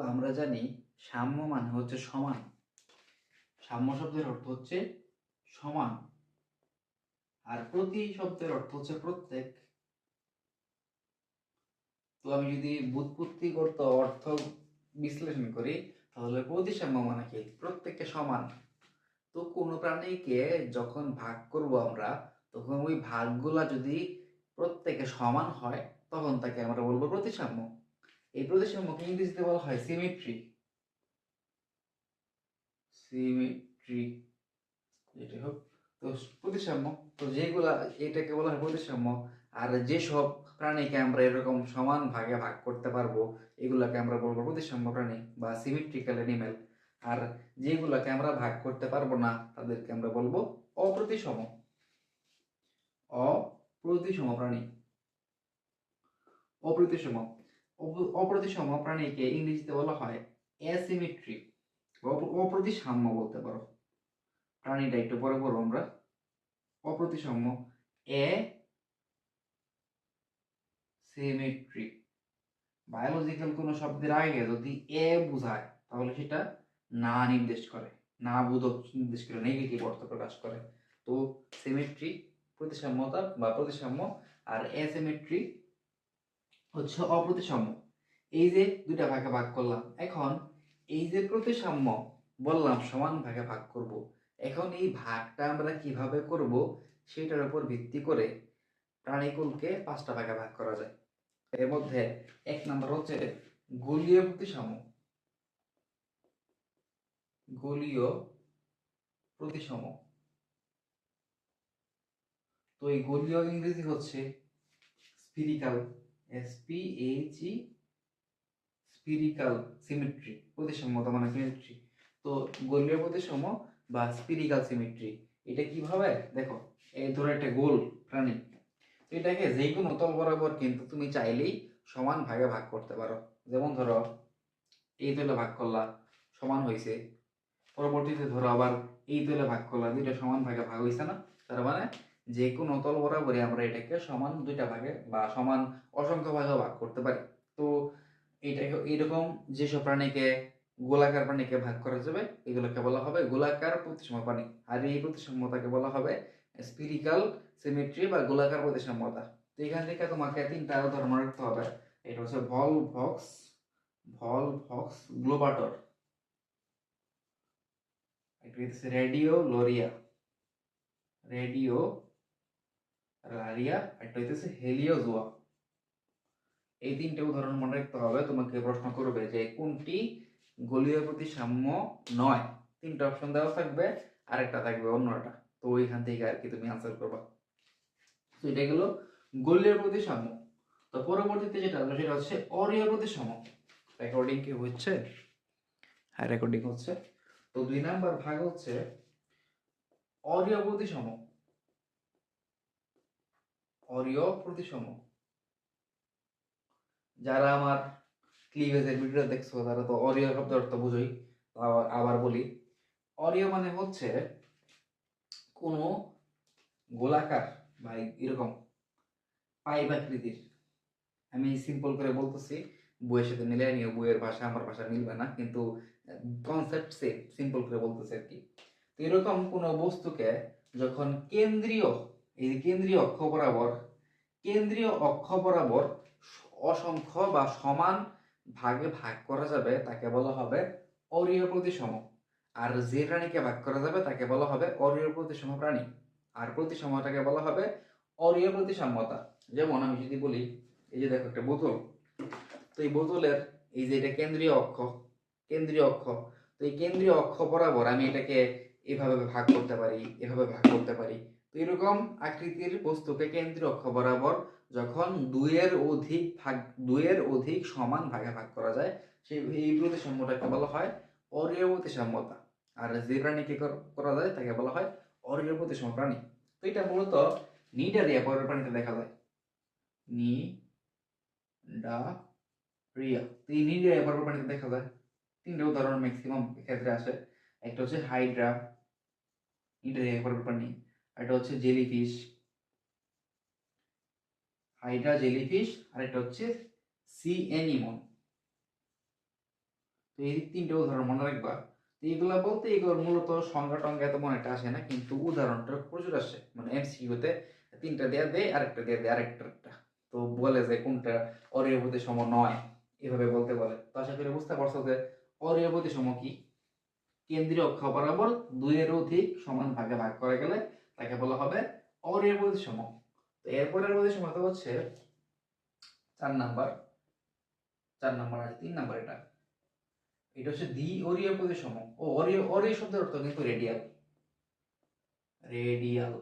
আমরা জানি সাম্য মানে হচ্ছে সমান। সাম্য শব্দের অর্থ হচ্ছে সমান। আর প্রতি শব্দের অর্থ হচ্ছে প্রত্যেক। তো আমি যদি বুৎপত্তিগত অর্থ বিশ্লেষণ করি, তাহলে প্রতিসাম্য মানে কি? প্রত্যেককে সমান। তো কোনো প্রাণীকে যখন ভাগ করব আমরা, তখন ওই ভাগগুলা যদি প্রত্যেকে সমান হয়, তখন তাকে আমরা বলব প্রতিসাম্য। এই প্রতিসাম্যকে ইংরেজিতে বলা হয় সিমেট্রি সিমেট্রি যেটা হোক, তো প্রতিসাম্য, তো যেগুলা, এটাকে বলা হয় প্রতিসাম্য, আর যেসব প্রাণীকে আমরা এরকম সমান ভাগে ভাগ করতে পারব, এগুলাকে আমরা বলব প্রতিসাম্য প্রাণী বা সিমেট্রিক্যাল অ্যানিমেল আর যেগুলাকে আমরা ভাগ করতে পারব না, তাদেরকে আমরা বলব অপ্রতিসম। অপ্রতিসম প্রাণী। অপ্রতিসম। অপ- অপ্রতিসম প্রাণীকে ইংরেজিতে বলা হয় অ্যাসিমেট্রিক অপ্রতিসাম্য বলতে পারো। প্রাণীটা একটু পরে পড়ব আমরা। অপ্রতিসাম্য এ সিমেট্রিক বায়োলজিক্যাল কোনো শব্দের আগে যদি এ বোঝায়, তাহলে সেটা না নির্দেশ করে, না বোধক নির্দেশ করে নেগেটিভ অর্থ প্রকাশ করে। তো সিমেট্রি প্রতিসাম্যতা বা প্রতিসাম্য আর অ্যাসিমেট্রি হচ্ছে অপ্রতিসাম্য। এই যে দুইটা ভাগে ভাগ করলাম, এখন এই যে প্রতিসাম্য বললাম সমান ভাগে ভাগ করব। এখন এই ভাগটা আমরা কীভাবে করব সেটার উপর ভিত্তি করে প্রাণীকুলকে পাঁচটা ভাগে ভাগ করা যায়। এর মধ্যে এক নম্বর হচ্ছে গোলীয় প্রতিসাম্য। গোলীয় প্রতিসম তো এই গোলীয় ইংরেজি হচ্ছে spherical S P H E spherical symmetry প্রতিসাম্যতা মানে সিমেট্রি তো গোলীয় প্রতিসম বা স্পিরিকাল সিমেট্রি এটা কীভাবে দেখো, এই ধরো একটা গোল প্রাণী। তো এটাকে যে কোনো তল বরাবর কিন্তু তুমি চাইলেই সমান ভাগে ভাগ করতে পারো। যেমন ধরো, এই তলে ভাগ করলা, সমান হয়েছে পরবর্তীতে ধরো আবার এই তলে ভাগ করলা, দুইটা সমান ভাগে ভাগ হয়েছে না? তার মানে যে কোনো তল বরাবরই আমরা এটাকে সমান দুইটা ভাগে বা সমান অসংখ্য ভাগে ভাগ করতে পারি। তো এটাকে এরকম যেসব প্রাণীকে গোলাকার প্রাণীকে ভাগ করা যাবে, এগুলোকে বলা হবে গোলাকার প্রতিসম প্রাণী। আর এই প্রতিসাম্যতাকে বলা হবে স্পিরিকাল সিমেট্রি বা গোলাকার প্রতিসাম্যতা। তো এখান থেকে তোমাকে তিনটা মনে রাখতে হবে। এটা হচ্ছে ভল ভক্স ভল ভক্স গ্লোবাটর। এটা হচ্ছে রেডিও লোরিয়া রেডিও লারিয়া একটা হইতেছে হেলিওজোয়া। এই তিনটে উদাহরণ মনে রাখতে হবে, তোমাকে প্রশ্ন করবে যে কোনটি গলীয় প্রতিসাম্য নয়? তিনটা অপশন দেওয়া থাকবে আর একটা থাকবে অন্যটা তো ওইখান থেকে আর কি তুমি আনসার করবা। তো এটা গেল গলীয় প্রতিসাম্য। তো পরবর্তীতে যেটা আসবে সেটা হচ্ছে অরীয় প্রতিসাম্য। রেকর্ডিং কি হচ্ছে? হ্যাঁ রেকর্ডিং হচ্ছে। তো দুই নাম্বার ভাগ হচ্ছে অরীয় প্রতিসম অরীয় প্রতিসম। যারা আমার ক্লিভেজের ভিডিও দেখছ, তারা তো অরীয় শব্দ অর্থ বুঝোই আবার- বলি। অরীয় মানে হচ্ছে কোনো গোলাকার বা এরকম পাইপ আকৃতির। আমি সিম্পল করে বলতেছি, বইয়ের সাথে মিলে নিও, বইয়ের ভাষা আমার ভাষা মিলবে না, কিন্তু কনসেপ্ট সেম সিম্পল করে বলতেছে আর কি। তো এরকম কোনো বস্তুকে যখন কেন্দ্রীয় এই যে কেন্দ্রীয় অক্ষ বরাবর, কেন্দ্রীয় অক্ষ বরাবর অসংখ্য বা সমান ভাগে ভাগ করা যাবে, তাকে বলা হবে অরীয় প্রতিসম। আর যে প্রাণীকে ভাগ করা যাবে, তাকে বলা হবে অরীয় প্রতিসম প্রাণী। আর প্রতিসমতাকে বলা হবে অরীয় প্রতিসাম্যতা। যেমন আমি যদি বলি, এই যে দেখো একটা বোতল। তো এই বোতলের, এই যে এটা কেন্দ্রীয় অক্ষ কেন্দ্রীয় অক্ষ। তো এই কেন্দ্রীয় অক্ষ বরাবর আমি এটাকে এভাবে ভাগ করতে পারি, এভাবে ভাগ করতে পারি। এরকম আকৃতির বস্তুকে কেন্দ্রীয় অক্ষ বরাবর যখন দুইয়ের অধিক ভাগ, দুইয়ের অধিক সমান ভাগে ভাগ করা যায়, সেই, এই প্রতিসাম্যটাকে বলা হয় অরীয় প্রতিসাম্যতা। আর যে প্রাণীকে কর- যায় তাকে বলা হয় অরীয় প্রতিসম প্রাণী। তো এটা মূলত নিডারিয়া পরের প্রাণীতে দেখা যায়। নি ডা রিয়া। এই নিডারিয়া পরের প্রাণীতে দেখা যায়। তিনটে উদাহরণ ম্যাক্সিমাম ক্ষেত্রে আসে। একটা হচ্ছে হাইড্রা। নিডারিয়া পরের প্রাণী। একটা হচ্ছে জেলিফিশ হাইড্রা জেলিফিশ আর একটা হচ্ছে সি অ্যানিমন তো এই তিনটে উদাহরণ মনে রাখবা। এইগুলা বলতে এগুলোর মূলত সংজ্ঞা টঙ্গা এত মনে একটা আসে না, কিন্তু উদাহরণটা প্রচুর আসে। মানে এমসিকিউতে তিনটা দেয়া দেয়, আরেকটা দেয়া দেয়, আরেকটা। তো বলে যে কোনটা অরীয় প্রতিসম নয়, এভাবে বলতে বলে। তো আশা করি বুঝতে পারছ যে অরীয় প্রতিসম কি? কেন্দ্রীয় অক্ষ বরাবর দুইয়ের অধিক সমান ভাগে ভাগ করা গেলে তাকে বলা হবে অরীয় প্রতিসম তো এরপরের প্রতিসমতা হচ্ছে চার নাম্বার চার নাম্বার আর তিন নাম্বার এটা। এটা হচ্ছে দ্বি অরীয় প্রতিসম ও অরীয় অরীয় শব্দের অর্থ কিন্তু রেডিয়াল রেডিয়াল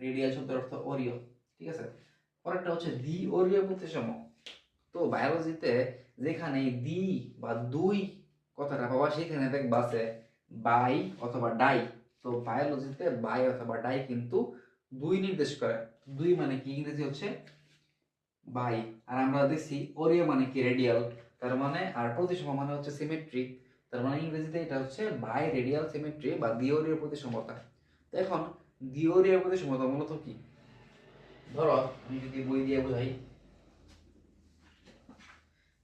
রেডিয়াল শব্দের অর্থ অরীয়। ঠিক আছে? পরেরটা হচ্ছে দ্বি অরীয় প্রতিসম তো বায়োলজিতে যেখানে দ্বি বা দুই কথাটা পাবা সেখানে দেখবা আছে বাই অথবা ডাই। তো বায়োলজিতে বাই অথবা ডাই কিন্তু দুই নির্দেশ করে। দুই মানে কি? ইংরেজি হচ্ছে বাই আর আমরা দেখছি অরীয় মানে কি? রেডিয়াল তার মানে আর প্রতিসম মানে হচ্ছে সিমেট্রিক তার মানে ইংরেজিতে এটা হচ্ছে বাই রেডিয়াল সিমেট্রি বা দ্বিঅরীয় প্রতিসমতা তো এখন দ্বিঅরীয় প্রতিসমতা মূলত কি? ধরো, আমি যদি বই দিয়ে বোঝাই।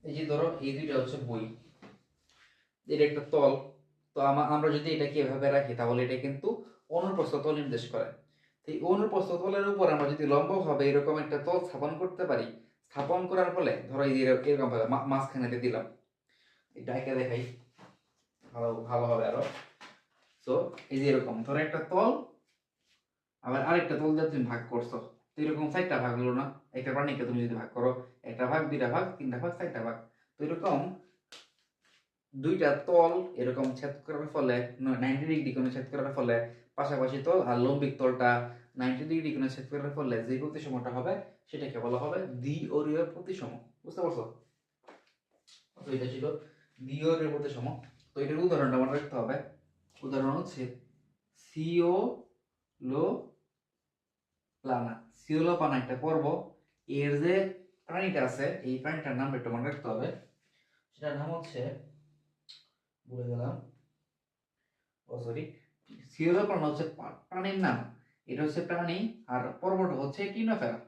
এই যে ধরো, এই দুইটা হচ্ছে বই। এটা একটা তল। তো আমা- আমরা যদি এটাকে এভাবে রাখি, তাহলে এটা কিন্তু অনুপ্রস্থ তল নির্দেশ করে। তো এই অনুপ্রস্থ তলের উপর আমরা যদি লম্বভাবে এরকম একটা তল স্থাপন করতে পারি, স্থাপন করার ফলে, ধরো এই এরকম ভাবে মাঝখানে দিলাম। এটা একে দেখাই। ভালো ভালো হবে আরও। তো এই যে এরকম, ধরো একটা তল, আবার আরেকটা তল দিয়ে তুমি ভাগ করছ। তো এরকম চারটা ভাগ হলো না? একটা প্রাণীকে তুমি যদি ভাগ করো, একটা ভাগ, দুইটা ভাগ, তিনটা ভাগ, চারটা ভাগ। তো এরকম দুইটা তল এরকম ছেদ করার ফলে নাইনটি ডিগ্রি কোণে ছেদ করার ফলে, পাশাপাশি তল আর লম্বিক তলটা নাইনটি ডিগ্রি কোণে ছেদ করার ফলে যে প্রতিসমটা হবে, সেটাকে বলা হবে দ্বি অরীয় প্রতিসম। বুঝতে পারছ? তো এটা ছিল দ্বি অরীয় প্রতিসম। তো এটার উদাহরণটা মনে রাখতে হবে। উদাহরণ হচ্ছে সিও লো প্লানা সিওলো পানা একটা পর্ব। এর যে প্রাণীটা আছে, এই প্রাণীটার নাম একটু মনে রাখতে হবে। সেটার নাম হচ্ছে ভুলে গেলাম ও সরি সিওলো হচ্ছে প্রাণীর নাম। এটা হচ্ছে প্রাণী, আর পর্বটা হচ্ছে টিনোফেরা।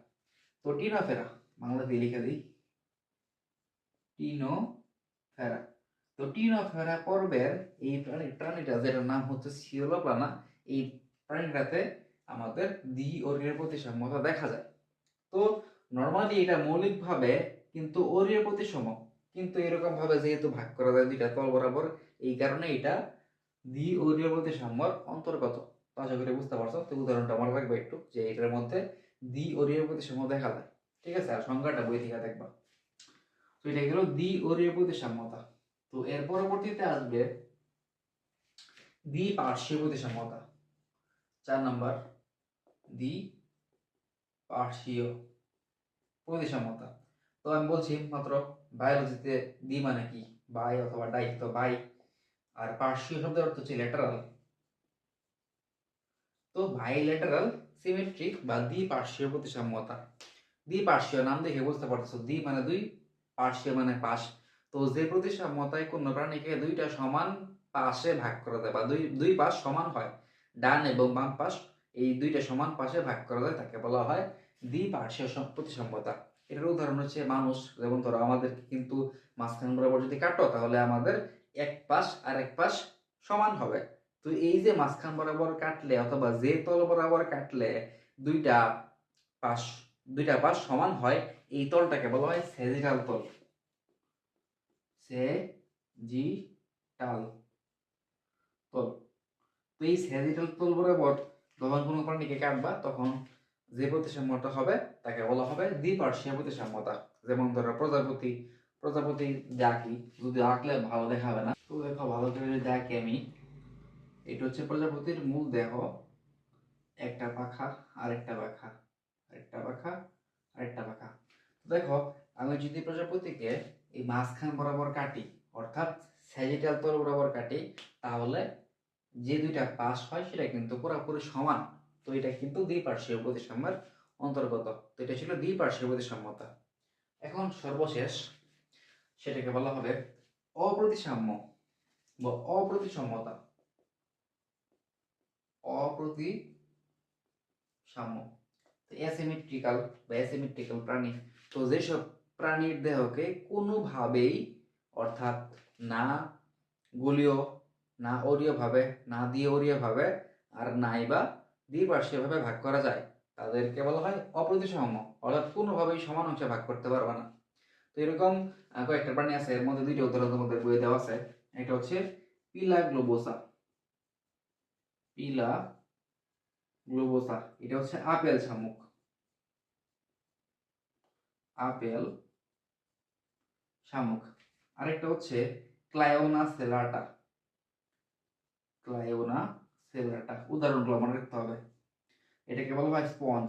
তো টিনোফেরা, বাংলাতে লিখে দিই। টিনোফেরা। তো টিনোফেরা পর্বের এই প্রাণী, প্রাণীটা, যেটার নাম হচ্ছে সিওলোপ্লানা এই প্রাণীটাতে আমাদের দ্বি অরীয় প্রতিসাম্যতা দেখা যায়। তো নর্মালি এটা মৌলিকভাবে কিন্তু অরীয় প্রতিসম কিন্তু এরকম ভাবে যেহেতু ভাগ করা যায় দুইটা তল বরাবর, এই কারণে এটা দ্বি অরীয় প্রতিসাম্যর অন্তর্গত। তো আশা করি বুঝতে পারছ? তো উদাহরণটা মনে রাখবে একটু, যে এটার মধ্যে দ্বি অরীয় প্রতিসাম্য দেখা যায়। ঠিক আছে? আর সংজ্ঞাটা বই থেকে দেখবা। তো এটা গেল দ্বি অরীয় প্রতিসাম্যতা তো এর পরবর্তীতে আসবে দ্বি পার্শ্বীয় প্রতিসাম্যতা চার নাম্বার দ্বি পার্শ্বীয় প্রতিসাম্যতা তো আমি বলছি মাত্র বায়োলজিতে দ্বি মানে কি? বাই অথবা ডাই তো বাই আর পার্শ্বীয় শব্দের অর্থ হচ্ছে ল্যাটারাল তো বাইল্যাটারাল সিমেট্রিক বা দ্বিপার্শ্বীয় প্রতিসাম্যতা। দ্বিপার্শ্বীয় নাম দেখে বুঝতে পারছ দ্বি মানে দুই, পার্শ্বীয় মানে পাশ। তো যে প্রতিসাম্যতায় কোন প্রাণীকে দুইটা সমান পাশে ভাগ করা যায়, বা দুই দুই পাশ সমান হয়, ডান এবং বাম পাশ, এই দুইটা সমান পাশে ভাগ করা যায়, তাকে বলা হয় দ্বিপার্শ্বীয় সম- প্রতিসাম্যতা। এটার উদাহরণ হচ্ছে মানুষ। যেমন ধরো আমাদের কিন্তু মাঝখান বরাবর যদি কাটো, তাহলে আমাদের এক পাশ আর এক পাশ সমান হবে। তো এই যে মাঝখান বরাবর কাটলে অথবা যে তল বরাবর কাটলে দুইটা পাশ দুইটা পাশ সমান হয়, এই তলটাকে বলা হয় সেজিটাল তল। সে জি টাল তল। তো এই সেজিটাল তল বরাবর যখন কোনো প্রাণীকে কাটবা, তখন যে প্রতিসাম্যটা হবে, তাকে বলা হবে দ্বিপার্শ্বীয় প্রতিসাম্যতা। যেমন ধরো, প্রজাপতি প্রজাপতি দেখি যদি আঁকলে ভালো দেখাবে না। তো দেখো, ভালো করে যদি দেখি আমি, এটা হচ্ছে প্রজাপতির মূল দেহ। একটা পাখা, আরেকটা পাখা আরেকটা পাখা আরেকটা পাখা। দেখো, আমি যদি প্রজাপতিকে এই মাঝখান বরাবর কাটি, অর্থাৎ স্যাজিটাল তল বরাবর কাটি, তাহলে যে দুইটা পাশ হয়, সেটা কিন্তু পুরোপুরি সমান। তো এটা কিন্তু দ্বিপার্শ্বীয় প্রতিসাম্যের অন্তর্গত। তো এটা ছিল দ্বিপার্শ্বীয় প্রতিসাম্যতা এখন সর্বশেষ সেটাকে বলা হবে অপ্রতিসাম্য বা অপ্রতিসাম্যতা অপ্রতিসাম্য। অ্যাসিমেট্রিক্যাল বা অ্যাসিমেট্রিক্যাল প্রাণী। তো যেসব প্রাণীর দেহকে কোনোভাবেই অর্থাৎ না গোলীয়, না অরীয় ভাবে না দিয়ে অরীয় ভাবে আর নাই ভাবে ভাগ করা যায়, তাদেরকে বলা হয় অপ্রতিসম অর্থাৎ কোনোভাবেই সমান অংশে ভাগ করতে পারবে না। তো এরকম কয়েকটা প্রাণী আছে, এর মধ্যে দুইটা উদাহরণ তোমাদের বইয়ে দেওয়া আছে, এটা হচ্ছে পিলা গ্লোবোসা পিলা গ্লোবোসা এটা হচ্ছে আপেল শামুক। আপেল শামুক। আরেকটা হচ্ছে ক্লায়োনা সেলাটা ক্লায়োনা সেলাটা উদাহরণগুলো মনে রাখতে হবে। এটাকে বলা হয় স্পঞ্জ।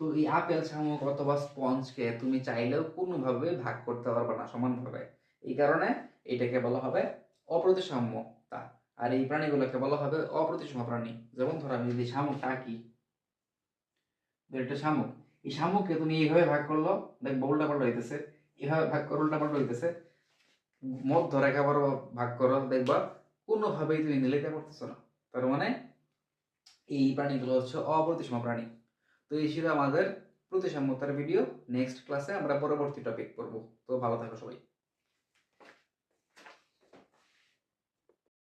তো এই আপেল শামুক অথবা স্পঞ্জকে তুমি চাইলেও কোনোভাবে ভাগ করতে পারবে না সমানভাবে। এই কারণে এটাকে বলা হবে অপ্রতিসাম্যতা। আর এই প্রাণীগুলোকে বলা হবে অপ্রতিসম প্রাণী। যেমন ধরো আমি যদি শামুকটা আঁকি এটা শামুক। এই শামুককে তুমি এইভাবে ভাগ করল, দেখব উল্টা পাল্টা হইতেছে। এভাবে ভাগ করো উল্টা পাল্টা হইতেছে। মধ্য রেখা ভাগ করো, দেখবা কোনোভাবেই তুমি মিলাইতে করতেছো না। তার মানে এই প্রাণীগুলো হচ্ছে অপ্রতিসম প্রাণী। তো এই ছিল আমাদের প্রতিসাম্যতার ভিডিও। নেক্সট ক্লাসে আমরা পরবর্তী টপিক করব তো ভালো থাকো সবাই।